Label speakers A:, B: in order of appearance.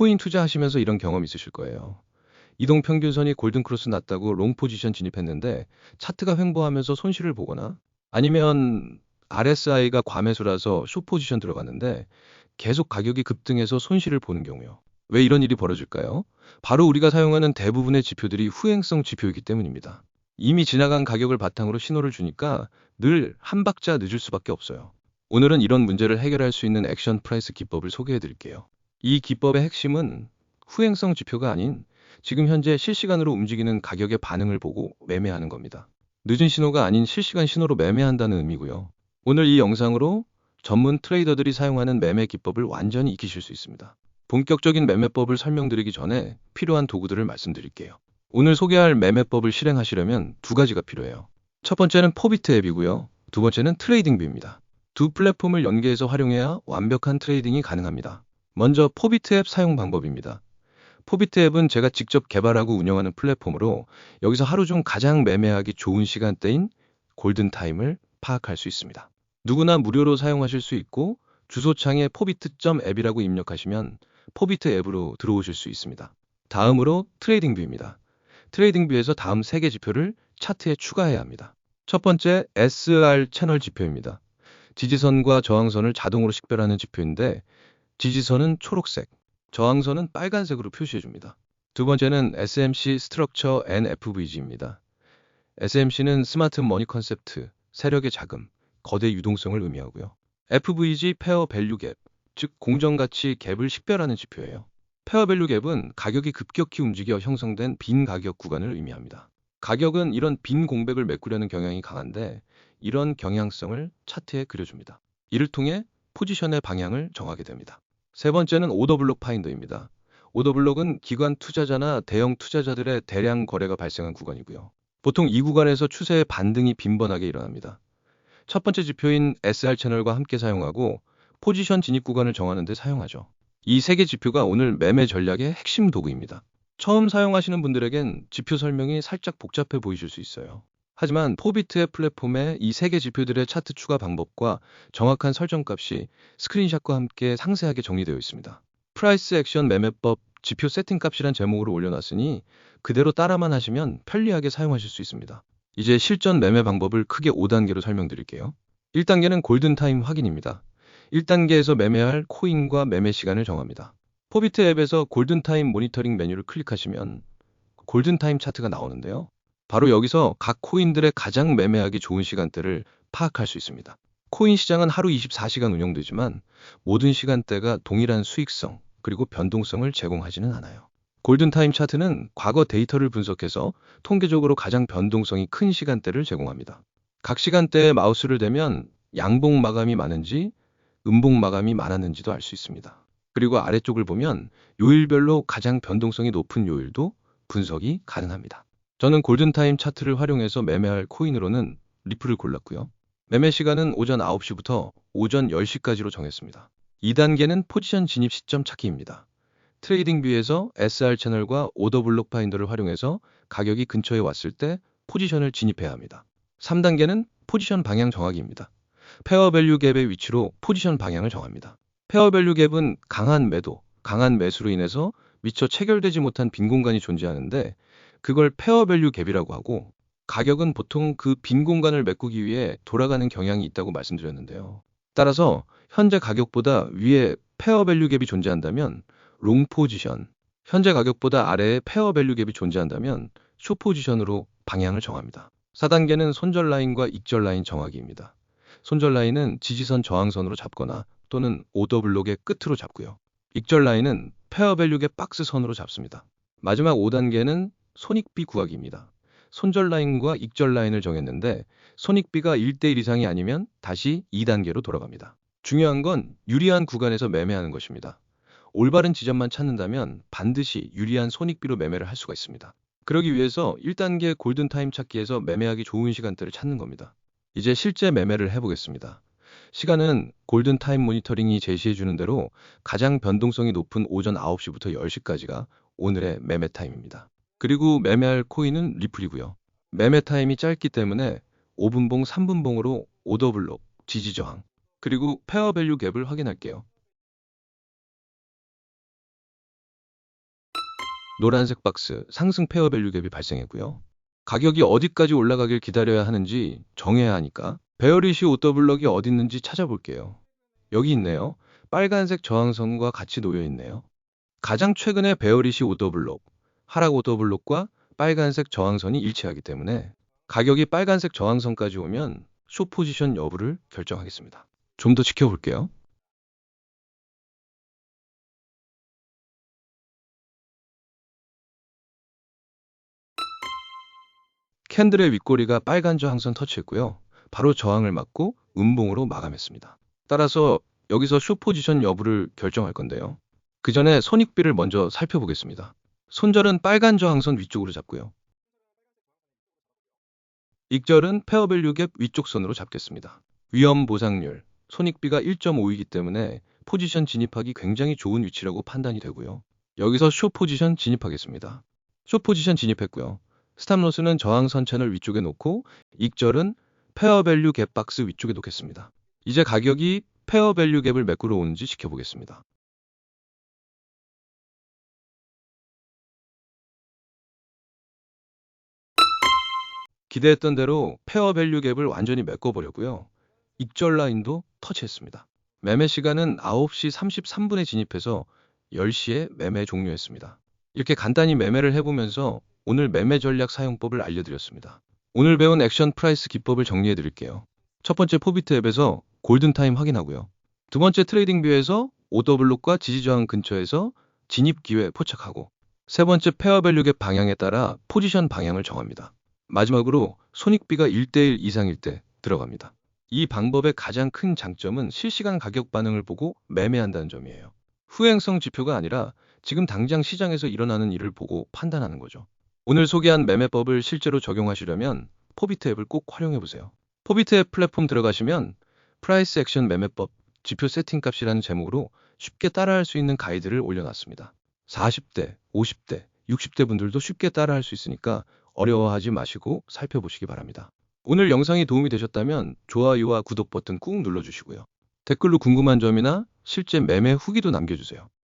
A: 코인 투자하시면서 이런 경험 있으실 거예요. 이동 평균선이 골든크로스 났다고 롱 포지션 진입했는데 차트가 횡보하면서 손실을 보거나 아니면 RSI가 과매수라서 숏 포지션 들어갔는데 계속 가격이 급등해서 손실을 보는 경우요. 왜 이런 일이 벌어질까요? 바로 우리가 사용하는 대부분의 지표들이 후행성 지표이기 때문입니다. 이미 지나간 가격을 바탕으로 신호를 주니까 늘 한 박자 늦을 수밖에 없어요. 오늘은 이런 문제를 해결할 수 있는 액션 프라이스 기법을 소개해 드릴게요. 이 기법의 핵심은 후행성 지표가 아닌 지금 현재 실시간으로 움직이는 가격의 반응을 보고 매매하는 겁니다. 늦은 신호가 아닌 실시간 신호로 매매한다는 의미고요. 오늘 이 영상으로 전문 트레이더들이 사용하는 매매 기법을 완전히 익히실 수 있습니다. 본격적인 매매법을 설명드리기 전에 필요한 도구들을 말씀드릴게요. 오늘 소개할 매매법을 실행하시려면 두 가지가 필요해요. 첫 번째는 포비트 앱이고요. 두 번째는 트레이딩 뷰입니다. 두 플랫폼을 연계해서 활용해야 완벽한 트레이딩이 가능합니다. 먼저 포비트 앱 사용 방법입니다. 포비트 앱은 제가 직접 개발하고 운영하는 플랫폼으로 여기서 하루 중 가장 매매하기 좋은 시간대인 골든타임을 파악할 수 있습니다. 누구나 무료로 사용하실 수 있고 주소창에 포비트.앱이라고 입력하시면 포비트 앱으로 들어오실 수 있습니다. 다음으로 트레이딩 뷰입니다. 트레이딩 뷰에서 다음 세개 지표를 차트에 추가해야 합니다. 첫 번째 SR 채널 지표입니다. 지지선과 저항선을 자동으로 식별하는 지표인데 지지선은 초록색, 저항선은 빨간색으로 표시해 줍니다. 두 번째는 SMC 스트럭처 NFVG입니다. SMC는 스마트 머니 컨셉트, 세력의 자금, 거대 유동성을 의미하고요. FVG 페어 밸류 갭, 즉 공정가치 갭을 식별하는 지표예요. 페어 밸류 갭은 가격이 급격히 움직여 형성된 빈 가격 구간을 의미합니다. 가격은 이런 빈 공백을 메꾸려는 경향이 강한데 이런 경향성을 차트에 그려줍니다. 이를 통해 포지션의 방향을 정하게 됩니다. 세 번째는 오더블록 파인더입니다. 오더블록은 기관 투자자나 대형 투자자들의 대량 거래가 발생한 구간이고요. 보통 이 구간에서 추세의 반등이 빈번하게 일어납니다. 첫 번째 지표인 SR 채널과 함께 사용하고 포지션 진입 구간을 정하는 데 사용하죠. 이 세 개 지표가 오늘 매매 전략의 핵심 도구입니다. 처음 사용하시는 분들에겐 지표 설명이 살짝 복잡해 보이실 수 있어요. 하지만 포비트의 플랫폼에 이 세 개 지표들의 차트 추가 방법과 정확한 설정값이 스크린샷과 함께 상세하게 정리되어 있습니다. 프라이스 액션 매매법 지표 세팅 값이란 제목으로 올려놨으니 그대로 따라만 하시면 편리하게 사용하실 수 있습니다. 이제 실전 매매 방법을 크게 5단계로 설명드릴게요. 1단계는 골든타임 확인입니다. 1단계에서 매매할 코인과 매매 시간을 정합니다. 포비트 앱에서 골든타임 모니터링 메뉴를 클릭하시면 골든타임 차트가 나오는데요. 바로 여기서 각 코인들의 가장 매매하기 좋은 시간대를 파악할 수 있습니다. 코인 시장은 하루 24시간 운영되지만 모든 시간대가 동일한 수익성 그리고 변동성을 제공하지는 않아요. 골든타임 차트는 과거 데이터를 분석해서 통계적으로 가장 변동성이 큰 시간대를 제공합니다. 각 시간대에 마우스를 대면 양봉 마감이 많은지 음봉 마감이 많았는지도 알 수 있습니다. 그리고 아래쪽을 보면 요일별로 가장 변동성이 높은 요일도 분석이 가능합니다. 저는 골든타임 차트를 활용해서 매매할 코인으로는 리플을 골랐고요. 매매 시간은 오전 9시부터 오전 10시까지로 정했습니다. 2단계는 포지션 진입 시점 찾기입니다. 트레이딩 뷰에서 SR 채널과 오더 블록 파인더를 활용해서 가격이 근처에 왔을 때 포지션을 진입해야 합니다. 3단계는 포지션 방향 정하기입니다. 페어 밸류 갭의 위치로 포지션 방향을 정합니다. 페어 밸류 갭은 강한 매도, 강한 매수로 인해서 미처 체결되지 못한 빈 공간이 존재하는데 그걸 페어 밸류 갭이라고 하고 가격은 보통 그 빈 공간을 메꾸기 위해 돌아가는 경향이 있다고 말씀드렸는데요. 따라서 현재 가격보다 위에 페어 밸류 갭이 존재한다면 롱 포지션, 현재 가격보다 아래에 페어 밸류 갭이 존재한다면 쇼 포지션으로 방향을 정합니다. 4단계는 손절 라인과 익절 라인 정하기입니다. 손절 라인은 지지선 저항선으로 잡거나 또는 오더 블록의 끝으로 잡고요. 익절 라인은 페어 밸류 갭 박스 선으로 잡습니다. 마지막 5단계는 손익비 구하기입니다. 손절 라인과 익절 라인을 정했는데 손익비가 1대1 이상이 아니면 다시 2단계로 돌아갑니다. 중요한 건 유리한 구간에서 매매하는 것입니다. 올바른 지점만 찾는다면 반드시 유리한 손익비로 매매를 할 수가 있습니다. 그러기 위해서 1단계 골든타임 찾기에서 매매하기 좋은 시간대를 찾는 겁니다. 이제 실제 매매를 해보겠습니다. 시간은 골든타임 모니터링이 제시해주는 대로 가장 변동성이 높은 오전 9시부터 10시까지가 오늘의 매매 타임입니다. 그리고 매매할 코인은 리플이고요. 매매 타임이 짧기 때문에 5분봉, 3분봉으로 오더블록, 지지저항, 그리고 페어 밸류 갭을 확인할게요. 노란색 박스 상승 페어 밸류 갭이 발생했고요. 가격이 어디까지 올라가길 기다려야 하는지 정해야 하니까 베어리시 오더블럭이 어디 있는지 찾아볼게요. 여기 있네요. 빨간색 저항선과 같이 놓여 있네요. 가장 최근에 베어리시 오더블록, 하락 오더블록과 빨간색 저항선이 일치하기 때문에 가격이 빨간색 저항선까지 오면 쇼 포지션 여부를 결정하겠습니다. 좀 더 지켜볼게요. 캔들의 윗꼬리가 빨간 저항선 터치했고요. 바로 저항을 맞고 음봉으로 마감했습니다. 따라서 여기서 쇼 포지션 여부를 결정할 건데요. 그 전에 손익비를 먼저 살펴보겠습니다. 손절은 빨간 저항선 위쪽으로 잡고요. 익절은 페어밸류 갭 위쪽 선으로 잡겠습니다. 위험 보상률, 손익비가 1.5이기 때문에 포지션 진입하기 굉장히 좋은 위치라고 판단이 되고요. 여기서 쇼 포지션 진입하겠습니다. 쇼 포지션 진입했고요. 스탑로스는 저항선 채널 위쪽에 놓고 익절은 페어밸류 갭 박스 위쪽에 놓겠습니다. 이제 가격이 페어밸류 갭을 메꾸러 오는지 지켜보겠습니다. 기대했던 대로 페어 밸류 갭을 완전히 메꿔버렸고요. 익절 라인도 터치했습니다. 매매 시간은 9시 33분에 진입해서 10시에 매매 종료했습니다. 이렇게 간단히 매매를 해보면서 오늘 매매 전략 사용법을 알려드렸습니다. 오늘 배운 액션 프라이스 기법을 정리해 드릴게요. 첫 번째 포비트 앱에서 골든타임 확인하고요. 두 번째 트레이딩 뷰에서 오더블록과 지지저항 근처에서 진입 기회 포착하고 세 번째 페어 밸류 갭 방향에 따라 포지션 방향을 정합니다. 마지막으로 손익비가 1대1 이상일 때 들어갑니다. 이 방법의 가장 큰 장점은 실시간 가격 반응을 보고 매매한다는 점이에요. 후행성 지표가 아니라 지금 당장 시장에서 일어나는 일을 보고 판단하는 거죠. 오늘 소개한 매매법을 실제로 적용하시려면 포비트 앱을 꼭 활용해 보세요. 포비트 앱 플랫폼 들어가시면 프라이스 액션 매매법 지표 세팅 값이라는 제목으로 쉽게 따라할 수 있는 가이드를 올려놨습니다. 40대, 50대, 60대 분들도 쉽게 따라할 수 있으니까 어려워하지 마시고 살펴보시기 바랍니다. 오늘 영상이 도움이 되셨다면 좋아요와 구독 버튼 꾹 눌러주시고요. 댓글로 궁금한 점이나 실제 매매 후기도 남겨주세요.